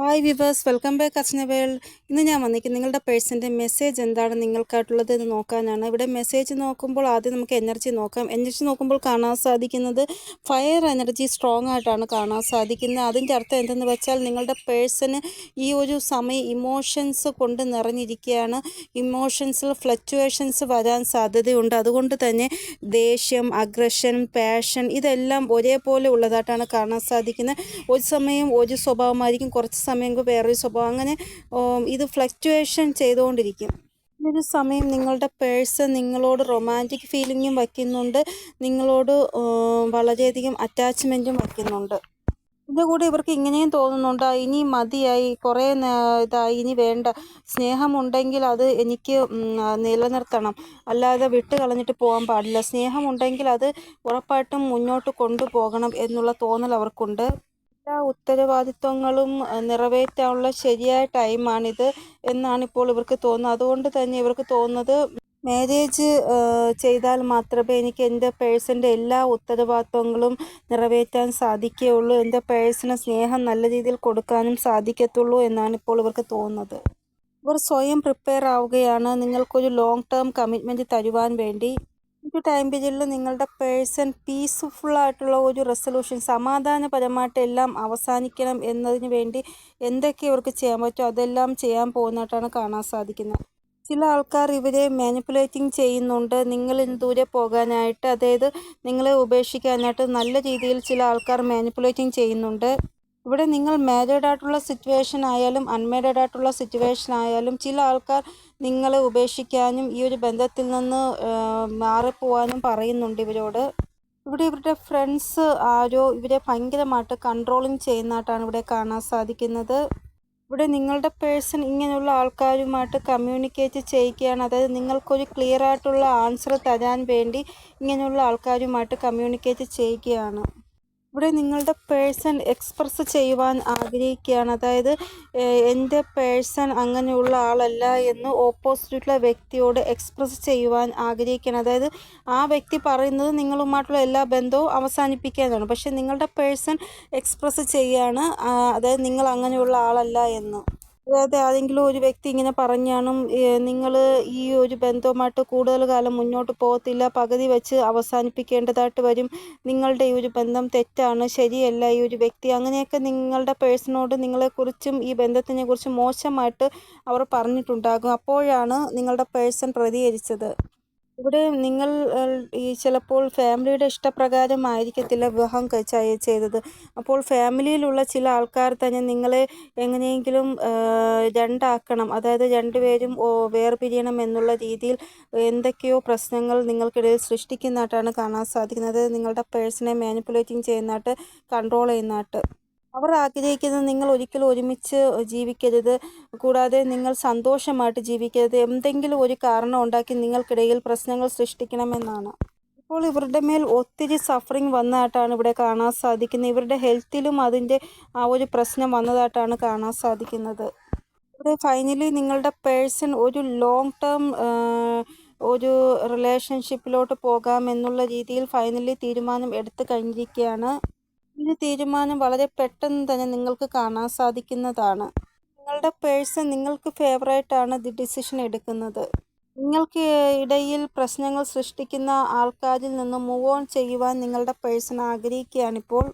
Hi viewers welcome back അച്ഛന world ഇന്ന് ഞാൻ വന്നിരിക്കുന്നത് നിങ്ങളുടെ പേഴ്സന്റെ മെസ്സേജ് എന്താണ് നിങ്ങൾക്കായിട്ടുള്ളത് എന്ന് നോക്കാനാണ്. ഇവിടെ മെസ്സേജ് നോക്കുമ്പോൾ ആദ്യം നമുക്ക് എനർജി നോക്കാം. എനർജി നോക്കുമ്പോൾ കാണാൻ സാധിക്കുന്നത് ഫയർ എനർജി സ്ട്രോങ് ആയിട്ടാണ് കാണാൻ സാധിക്കുന്നത്. അതിന്റെ അർത്ഥം എന്തെന്ന് വെച്ചാൽ നിങ്ങളുടെ പേഴ്സന് ഈ ഒരു സമയം ഇമോഷൻസ് കൊണ്ട് നിറഞ്ഞിരിക്കുകയാണ്. ഇമോഷൻസിൽ ഫ്ലക്ച്വേഷൻസ് വരാൻ സാധ്യതയുണ്ട്. അതുകൊണ്ട് തന്നെ ദേഷ്യം അഗ്രഷൻ പാഷൻ ഇതെല്ലാം ഒരേപോലെ ഉള്ളതായിട്ടാണ് കാണാൻ സാധിക്കുന്നത്. ഒരു സമയം ഒരു സ്വഭാവമായിരിക്കും കുറച്ച് സമയം വേറൊരു സ്വഭാവം. അങ്ങനെ ഇത് ഫ്ലക്ച്വേഷൻ ചെയ്തുകൊണ്ടിരിക്കും. ഒരു സമയം നിങ്ങളുടെ പേഴ്സൺ നിങ്ങളോട് റൊമാന്റിക് ഫീലിങ്ങും വയ്ക്കുന്നുണ്ട്. നിങ്ങളോട് വളരെയധികം അറ്റാച്ച്മെന്റും വയ്ക്കുന്നുണ്ട്. ഇതിന്റെ കൂടെ ഇവർക്ക് ഇങ്ങനെയും തോന്നുന്നുണ്ട്. "ആ, ഇനി മതിയായി കുറേ ഇതായി ഇനി വേണ്ട. സ്നേഹമുണ്ടെങ്കിൽ അത് എനിക്ക് നിലനിർത്തണം. അല്ലാതെ വിട്ട് കളഞ്ഞിട്ട് പോകാൻ പാടില്ല. സ്നേഹമുണ്ടെങ്കിൽ അത് ഉറപ്പായിട്ടും മുന്നോട്ട് കൊണ്ടുപോകണം എന്നുള്ള തോന്നൽ അവർക്കുണ്ട്. ഉത്തരവാദിത്വങ്ങളും നിറവേറ്റാനുള്ള ശരിയായ ടൈമാണിത് എന്നാണ് ഇപ്പോൾ ഇവർക്ക് തോന്നുന്നത്. അതുകൊണ്ട് തന്നെ ഇവർക്ക് തോന്നുന്നത് മാരേജ് ചെയ്താൽ മാത്രമേ എനിക്ക് എന്റെ പേഴ്സന്റെ എല്ലാ ഉത്തരവാദിത്വങ്ങളും നിറവേറ്റാൻ സാധിക്കുകയുള്ളൂ എന്റെ പേഴ്സിന് സ്നേഹം നല്ല രീതിയിൽ കൊടുക്കാനും സാധിക്കത്തുള്ളൂ എന്നാണ് ഇപ്പോൾ ഇവർക്ക് തോന്നുന്നത്. ഇവർ സ്വയം പ്രിപ്പയർ ആവുകയാണ്. നിങ്ങൾക്കൊരു ലോങ് ടേം കമ്മിറ്റ്മെന്റ് തരുവാൻ വേണ്ടി ഒരു ടൈം പീരീഡിൽ നിങ്ങളുടെ പേഴ്സൺ പീസ്ഫുൾ ആയിട്ടുള്ള ഒരു റെസൊല്യൂഷൻ സമാധാനപരമായിട്ട് എല്ലാം അവസാനിക്കണം എന്നതിന് വേണ്ടി എന്തൊക്കെ ഇവർക്ക് ചെയ്യാൻ പറ്റുമോ അതെല്ലാം ചെയ്യാൻ പോകുന്നതായിട്ടാണ് കാണാൻ സാധിക്കുന്നത്. ചില ആൾക്കാർ ഇവരെ മാനിപ്പുലേറ്റിംഗ് ചെയ്യുന്നുണ്ട്. നിങ്ങൾ ദൂരെ പോകാനായിട്ട് അതായത് നിങ്ങളെ ഉപേക്ഷിക്കാനായിട്ട് നല്ല രീതിയിൽ ചില ആൾക്കാർ മാനിപ്പുലേറ്റിംഗ് ചെയ്യുന്നുണ്ട്. ഇവിടെ നിങ്ങൾ മാരീഡ് ആയിട്ടുള്ള സിറ്റുവേഷൻ ആയാലും അൺമാരീഡ് ആയിട്ടുള്ള സിറ്റുവേഷൻ ആയാലും ചില ആൾക്കാർ നിങ്ങളെ ഉപേക്ഷിക്കാനും ഈ ഒരു ബന്ധത്തിൽ നിന്ന് മാറിപ്പോവാനും പറയുന്നുണ്ട് ഇവരോട്. ഇവിടെ ഇവരുടെ ഫ്രണ്ട്സ് ആരോ ഇവരെ ഭയങ്കരമായിട്ട് കൺട്രോളിങ് ചെയ്യുന്നതായിട്ടാണ് ഇവിടെ കാണാൻ സാധിക്കുന്നത്. ഇവിടെ നിങ്ങളുടെ പേഴ്സൺ ഇങ്ങനെയുള്ള ആൾക്കാരുമായിട്ട് കമ്മ്യൂണിക്കേറ്റ് ചെയ്യുകയാണ് അതായത് നിങ്ങൾക്കൊരു ക്ലിയർ ആയിട്ടുള്ള ആൻസർ തരാൻ വേണ്ടി ഇങ്ങനെയുള്ള ആൾക്കാരുമായിട്ട് കമ്മ്യൂണിക്കേറ്റ് ചെയ്യുകയാണ് ഇവിടെ നിങ്ങളുടെ പേഴ്സൺ എക്സ്പ്രസ് ചെയ്യുവാൻ ആഗ്രഹിക്കുകയാണ്. അതായത് എന്റെ പേഴ്സൺ അങ്ങനെയുള്ള ആളല്ല എന്ന് ഓപ്പോസിറ്റുള്ള വ്യക്തിയോട് എക്സ്പ്രസ് ചെയ്യുവാൻ ആഗ്രഹിക്കുകയാണ്. അതായത് ആ വ്യക്തി പറയുന്നത് നിങ്ങളുമായിട്ടുള്ള എല്ലാ ബന്ധവും അവസാനിപ്പിക്കാനാണ്. പക്ഷേ നിങ്ങളുടെ പേഴ്സൺ എക്സ്പ്രസ് ചെയ്യുകയാണ് അതായത് നിങ്ങൾ അങ്ങനെയുള്ള ആളല്ല എന്ന്. അതായത് ആരെങ്കിലും ഒരു വ്യക്തി ഇങ്ങനെ പറഞ്ഞാണും നിങ്ങൾ ഈ ഒരു ബന്ധവുമായിട്ട് കൂടുതൽ കാലം മുന്നോട്ട് പോകത്തില്ല പകുതി വെച്ച് അവസാനിപ്പിക്കേണ്ടതായിട്ട് വരും. നിങ്ങളുടെ ഈ ഒരു ബന്ധം തെറ്റാണ് ശരിയല്ല ഈ ഒരു വ്യക്തി. അങ്ങനെയൊക്കെ നിങ്ങളുടെ പേഴ്സണോട് നിങ്ങളെക്കുറിച്ചും ഈ ബന്ധത്തിനെ കുറിച്ചും മോശമായിട്ട് അവർ പറഞ്ഞിട്ടുണ്ടാകും. അപ്പോഴാണ് നിങ്ങളുടെ പേഴ്സൺ പ്രതികരിച്ചത്. ഇവിടെ നിങ്ങൾ ഈ ചിലപ്പോൾ ഫാമിലിയുടെ ഇഷ്ടപ്രകാരം ഇഷ്ടപ്രകാരമായിരിക്കത്തില്ല വിവാഹം ചെയ്തത്. അപ്പോൾ ഫാമിലിയിലുള്ള ചില ആൾക്കാർ തന്നെ നിങ്ങളെ എങ്ങനെയെങ്കിലും രണ്ടാക്കണം അതായത് രണ്ടുപേരും വേർപിരിയണം എന്നുള്ള രീതിയിൽ എന്തൊക്കെയോ പ്രശ്നങ്ങൾ നിങ്ങൾക്കിടയിൽ സൃഷ്ടിക്കുന്നതായിട്ടാണ് കാണാൻ സാധിക്കുന്നത്. നിങ്ങളുടെ പേഴ്സണെ മാനിപ്പുലേറ്റിംഗ് ചെയ്യുന്നതായിട്ട് കൺട്രോൾ ചെയ്യുന്നതായിട്ട്. അവർ ആഗ്രഹിക്കുന്നത് നിങ്ങൾ ഒരിക്കലും ഒരുമിച്ച് ജീവിക്കരുത്. കൂടാതെ നിങ്ങൾ സന്തോഷമായിട്ട് ജീവിക്കരുത്. എന്തെങ്കിലും ഒരു കാരണം ഉണ്ടാക്കി നിങ്ങൾക്കിടയിൽ പ്രശ്നങ്ങൾ സൃഷ്ടിക്കണമെന്നാണ്. ഇപ്പോൾ ഇവരുടെ മേൽ ഒത്തിരി സഫറിങ് വന്നതായിട്ടാണ് ഇവിടെ കാണാൻ സാധിക്കുന്നത്. ഇവരുടെ ഹെൽത്തിലും അതിന്റെ ആ ഒരു പ്രശ്നം വന്നതായിട്ടാണ് കാണാൻ സാധിക്കുന്നത്. ഇവിടെ ഫൈനലി നിങ്ങളുടെ പേഴ്സൺ ഒരു ലോങ് ടേം ഒരു റിലേഷൻഷിപ്പിലോട്ട് പോകാം എന്നുള്ള രീതിയിൽ ഫൈനലി തീരുമാനം എടുത്തു കഴിഞ്ഞിരിക്കുകയാണ്. ഈ തീരുമാനം വളരെ പെട്ടെന്ന് തന്നെ നിങ്ങൾക്ക് കാണാൻ സാധിക്കുന്നതാണ്. നിങ്ങളുടെ പേഴ്സൺ നിങ്ങൾക്ക് ഫേവറേറ്റാണ് ദി ഡിസിഷൻ എടുക്കുന്നത്. നിങ്ങൾക്ക് ഇടയിൽ പ്രശ്നങ്ങൾ സൃഷ്ടിക്കുന്ന ആൾക്കാരിൽ നിന്ന് മൂവ് ഓൺ ചെയ്യുവാൻ നിങ്ങളുടെ പേഴ്സൺ ആഗ്രഹിക്കുകയാണിപ്പോൾ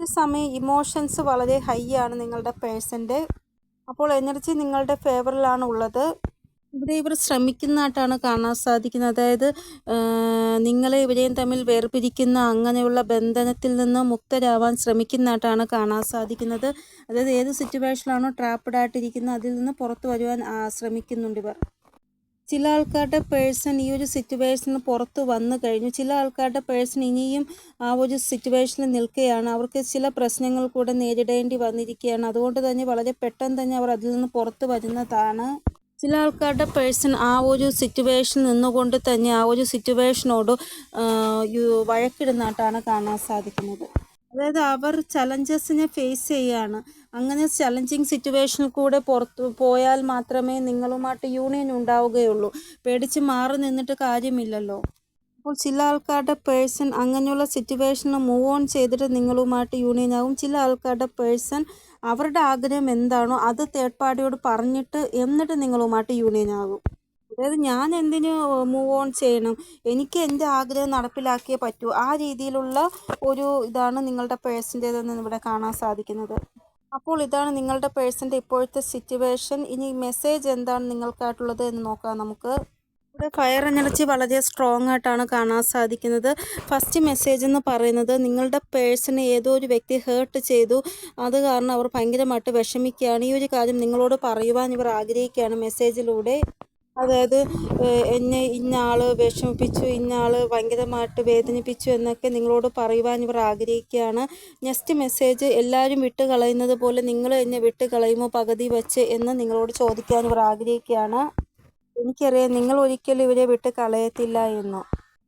ഈ സമയം ഇമോഷൻസ് വളരെ ഹൈ ആണ് നിങ്ങളുടെ പേഴ്സന്റെ അപ്പോൾ എനർജി നിങ്ങളുടെ ഫേവറിലാണ് ഉള്ളത്. ഇവിടെ ഇവർ ശ്രമിക്കുന്നതായിട്ടാണ് കാണാൻ സാധിക്കുന്നത്. അതായത് നിങ്ങളെ ഇവരെയും തമ്മിൽ വേർപിരിക്കുന്ന അങ്ങനെയുള്ള ബന്ധനത്തിൽ നിന്ന് മുക്തരാവാൻ ശ്രമിക്കുന്നതായിട്ടാണ് കാണാൻ സാധിക്കുന്നത്. അതായത് ഏത് സിറ്റുവേഷനിലാണോ ട്രാപ്പഡ് ആയിട്ടിരിക്കുന്നത് അതിൽ നിന്ന് പുറത്തു വരുവാൻ ശ്രമിക്കുന്നുണ്ട് ഇവർ. ചില ആൾക്കാരുടെ പേഴ്സൺ ഈ ഒരു സിറ്റുവേഷനിൽ പുറത്ത് വന്നു കഴിഞ്ഞു. ചില ആൾക്കാരുടെ പേഴ്സൺ ഇനിയും ആ ഒരു സിറ്റുവേഷനിൽ നിൽക്കുകയാണ്. അവർക്ക് ചില പ്രശ്നങ്ങൾ കൂടെ നേരിടേണ്ടി വന്നിരിക്കുകയാണ്. അതുകൊണ്ട് തന്നെ വളരെ പെട്ടെന്ന് തന്നെ അവർ അതിൽ നിന്ന് പുറത്തു വരുന്നതാണ്. ചില ആൾക്കാരുടെ പേഴ്സൺ ആ ഒരു സിറ്റുവേഷൻ നിന്നുകൊണ്ട് തന്നെ ആ ഒരു സിറ്റുവേഷനോട് വഴക്കിടുന്നതായിട്ടാണ് കാണാൻ സാധിക്കുന്നത്. അതായത് അവർ ചലഞ്ചസിനെ ഫേസ് ചെയ്യാണ്. അങ്ങനെ ചലഞ്ചിങ് സിറ്റുവേഷനിൽ കൂടെ പുറത്തു പോയാൽ മാത്രമേ നിങ്ങളുമായിട്ട് യൂണിയൻ ഉണ്ടാവുകയുള്ളൂ. പേടിച്ച് മാറി നിന്നിട്ട് കാര്യമില്ലല്ലോ. അപ്പോൾ ചില ആൾക്കാരുടെ പേഴ്സൺ അങ്ങനെയുള്ള സിറ്റുവേഷനിൽ മൂവ് ഓൺ ചെയ്തിട്ട് നിങ്ങളുമായിട്ട് യൂണിയൻ ആകും ചില ആൾക്കാരുടെ പേഴ്സൺ അവരുടെ ആഗ്രഹം എന്താണോ അത് തേർഡ് പാർട്ടിയോട് പറഞ്ഞിട്ട് എന്നിട്ട് നിങ്ങളുമായിട്ട് യൂണിയൻ ആകും. അതായത് ഞാൻ എന്തിന് മൂവ് ഓൺ ചെയ്യണം? എനിക്ക് എന്റെ ആഗ്രഹം നടപ്പിലാക്കിയേ പറ്റൂ. ആ രീതിയിലുള്ള ഒരു ഇതാണ് നിങ്ങളുടെ പേഴ്സന്റേതെന്ന് ഇവിടെ കാണാൻ സാധിക്കുന്നത്. അപ്പോൾ ഇതാണ് നിങ്ങളുടെ പേഴ്സന്റെ ഇപ്പോഴത്തെ സിറ്റുവേഷൻ ഇനി മെസ്സേജ് എന്താണ് നിങ്ങൾക്കായിട്ടുള്ളത് എന്ന് നോക്കാം നമുക്ക്. ഇവിടെ ഫയർ എനർജി വളരെ സ്ട്രോങ് ആയിട്ടാണ് കാണാൻ സാധിക്കുന്നത്. ഫസ്റ്റ് മെസ്സേജ് എന്ന് പറയുന്നത് നിങ്ങളുടെ പേഴ്സണെ ഏതോ ഒരു വ്യക്തി ഹേർട്ട് ചെയ്തു. അത് കാരണം അവർ ഭയങ്കരമായിട്ട് വിഷമിക്കുകയാണ്. ഈ ഒരു കാര്യം നിങ്ങളോട് പറയുവാൻ ഇവർ ആഗ്രഹിക്കുകയാണ് മെസ്സേജിലൂടെ അതായത് എന്നെ ഇന്ന വിഷമിപ്പിച്ചു ഇന്ന ഭയങ്കരമായിട്ട് വേദനിപ്പിച്ചു എന്നൊക്കെ നിങ്ങളോട് പറയുവാൻ ഇവർ ആഗ്രഹിക്കുകയാണ്. നെക്സ്റ്റ് മെസ്സേജ് എല്ലാവരും വിട്ട് കളയുന്നത് പോലെ നിങ്ങൾ എന്നെ വിട്ട് കളയുമോ പകുതി വെച്ച് എന്ന് നിങ്ങളോട് ചോദിക്കാൻ ഇവർ ആഗ്രഹിക്കുകയാണ്. എനിക്കറിയാം നിങ്ങൾ ഒരിക്കലും ഇവരെ വിട്ട് കളയത്തില്ല എന്ന്.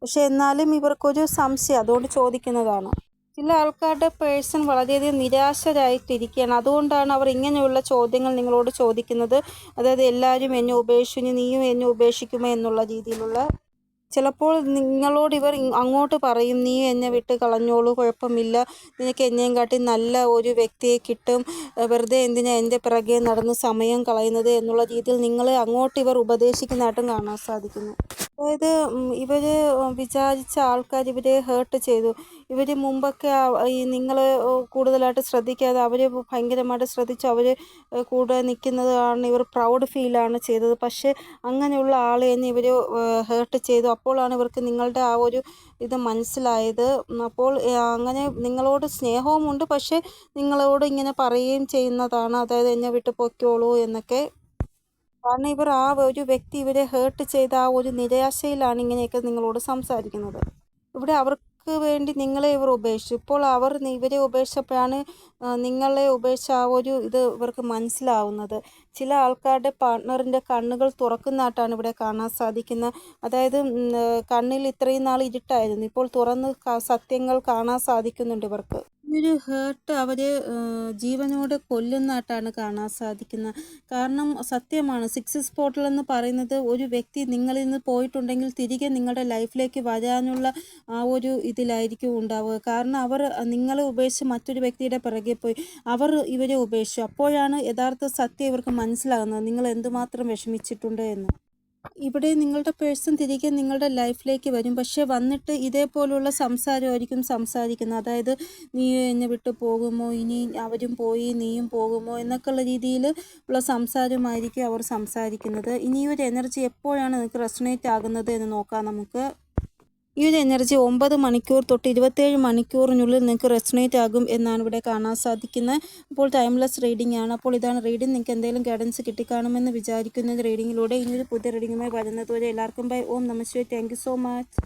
പക്ഷെ എന്നാലും ഇവർക്കൊരു സംശയം. അതുകൊണ്ട് ചോദിക്കുന്നതാണ്. ചില ആൾക്കാരുടെ പേഴ്സൺ വളരെയധികം നിരാശരായിട്ടിരിക്കുകയാണ്. അതുകൊണ്ടാണ് അവർ ഇങ്ങനെയുള്ള ചോദ്യങ്ങൾ നിങ്ങളോട് ചോദിക്കുന്നത്. അതായത് എല്ലാവരും എന്നെ ഉപേക്ഷിച്ചു നീയും എന്നെ ഉപേക്ഷിക്കുമോ എന്നുള്ള രീതിയിലുള്ള ചിലപ്പോൾ നിങ്ങളോട് ഇവർ അങ്ങോട്ട് പറയും നീ എന്നെ വിട്ട് കളഞ്ഞോളൂ കുഴപ്പമില്ല. നിനക്ക് എന്നെയും കാട്ടി നല്ല ഒരു വ്യക്തിയെ കിട്ടും. വെറുതെ എന്തിനാ എന്റെ പിറകെ നടന്ന് സമയം കളയുന്നത്? എന്നുള്ള രീതിയിൽ നിങ്ങളെ അങ്ങോട്ട് ഇവർ ഉപദേശിക്കുന്നതായിട്ടും കാണാൻ സാധിക്കുന്നു. അതായത് ഇവർ വിചാരിച്ച ആൾക്കാർ ഇവരെ ഹേർട്ട് ചെയ്തു. ഇവർ മുമ്പൊക്കെ ഈ നിങ്ങൾ കൂടുതലായിട്ട് ശ്രദ്ധിക്കാതെ അവർ ഭയങ്കരമായിട്ട് ശ്രദ്ധിച്ചു. അവർ കൂടെ നിൽക്കുന്നതാണ് ഇവർ പ്രൗഡ് ഫീലാണ് ചെയ്തത്. പക്ഷേ അങ്ങനെയുള്ള ആളെ തന്നെ ഇവർ ഹേർട്ട് ചെയ്തു. അപ്പോഴാണ് ഇവർക്ക് നിങ്ങളുടെ ആ ഒരു ഇത് മനസ്സിലായത്. അപ്പോൾ അങ്ങനെ നിങ്ങളോട് സ്നേഹവുമുണ്ട് പക്ഷേ നിങ്ങളോട് ഇങ്ങനെ പറയുകയും ചെയ്യുന്നതാണ്. അതായത് എന്നെ വിട്ട് പൊയ്ക്കോളൂ എന്നൊക്കെ. കാരണം ഇവർ ആ ഒരു വ്യക്തി ഇവരെ ഹേർട്ട് ചെയ്ത ആ ഒരു നിരാശയിലാണ് ഇങ്ങനെയൊക്കെ നിങ്ങളോട് സംസാരിക്കുന്നത്. ഇവിടെ അവർക്ക് വേണ്ടി നിങ്ങളെ ഇവർ ഉപേക്ഷിച്ചു. ഇപ്പോൾ അവർ ഇവരെ ഉപേക്ഷിച്ചപ്പോഴാണ് നിങ്ങളെ ഉപേക്ഷിച്ച ആ ഒരു ഇത് ഇവർക്ക് മനസ്സിലാവുന്നത്. ചില ആൾക്കാരുടെ പാർട്ട്ണറിന്റെ കണ്ണുകൾ തുറക്കുന്നതായിട്ടാണ് ഇവിടെ കാണാൻ സാധിക്കുന്നത് അതായത് കണ്ണിൽ ഇത്രയും നാൾ ഇരുട്ടായിരുന്നു. ഇപ്പോൾ തുറന്ന് സത്യങ്ങൾ കാണാൻ സാധിക്കുന്നുണ്ട് ഇവർക്ക്. ഒരു ഹേർട്ട് അവരെ ജീവനോടെ കൊല്ലുന്നതായിട്ടാണ് കാണാൻ സാധിക്കുന്നത്. കാരണം സത്യമാണ് സിക്സ് സ്പോട്ടിൽ എന്ന് പറയുന്നത് ഒരു വ്യക്തി നിങ്ങളിൽ നിന്ന് പോയിട്ടുണ്ടെങ്കിൽ തിരികെ നിങ്ങളുടെ ലൈഫിലേക്ക് വരാനുള്ള ആ ഒരു ഇതിലായിരിക്കും ഉണ്ടാവുക. കാരണം അവർ നിങ്ങളെ ഉപേക്ഷിച്ച് മറ്റൊരു വ്യക്തിയുടെ പിറകെ പോയി അവർ ഇവരെ ഉപേക്ഷിച്ചു. അപ്പോഴാണ് യഥാർത്ഥ സത്യം ഇവർക്ക് മനസ്സിലാകുന്നത്. നിങ്ങൾ എന്തുമാത്രം വിഷമിച്ചിട്ടുണ്ട് എന്ന്. ഇവിടെ നിങ്ങളുടെ പേഴ്സൺ തിരികെ നിങ്ങളുടെ ലൈഫിലേക്ക് വരും. പക്ഷേ വന്നിട്ട് ഇതേപോലുള്ള സംസാരമായിരിക്കും സംസാരിക്കുന്നത്. അതായത് നീ എന്നെ വിട്ടു പോകുമോ? ഇനി അവരും പോയി നീയും പോകുമോ? എന്നൊക്കെയുള്ള രീതിയിൽ ഉള്ള സംസാരമായിരിക്കും അവർ സംസാരിക്കുന്നത്. ഇനി ഒരു എനർജി എപ്പോഴാണ് നിങ്ങൾക്ക് റെസണേറ്റ് ആകുന്നത് എന്ന് നോക്കാം നമുക്ക്. ഈ ഒരു എനർജി ഒമ്പത് മണിക്കൂർ തൊട്ട് ഇരുപത്തേഴ് മണിക്കൂറിനുള്ളിൽ നിങ്ങൾക്ക് റെസണേറ്റ് ആകും എന്നാണ് ഇവിടെ കാണാൻ സാധിക്കുന്നത്. അപ്പോൾ ടൈംലെസ് റീഡിംഗ് ആണ്. അപ്പോൾ ഇതാണ് റീഡിംഗ്. നിങ്ങൾക്ക് എന്തെങ്കിലും ഗൈഡൻസ് കിട്ടിക്കാണുമെന്ന് വിചാരിക്കുന്ന റീഡിങ്ങിലൂടെ ഇനിയൊരു പുതിയ റീഡിങ്ങുമായി വരുന്നതുവരെ എല്ലാവർക്കും ബൈ ഓം നമസ്തേ താങ്ക് സോ മച്ച്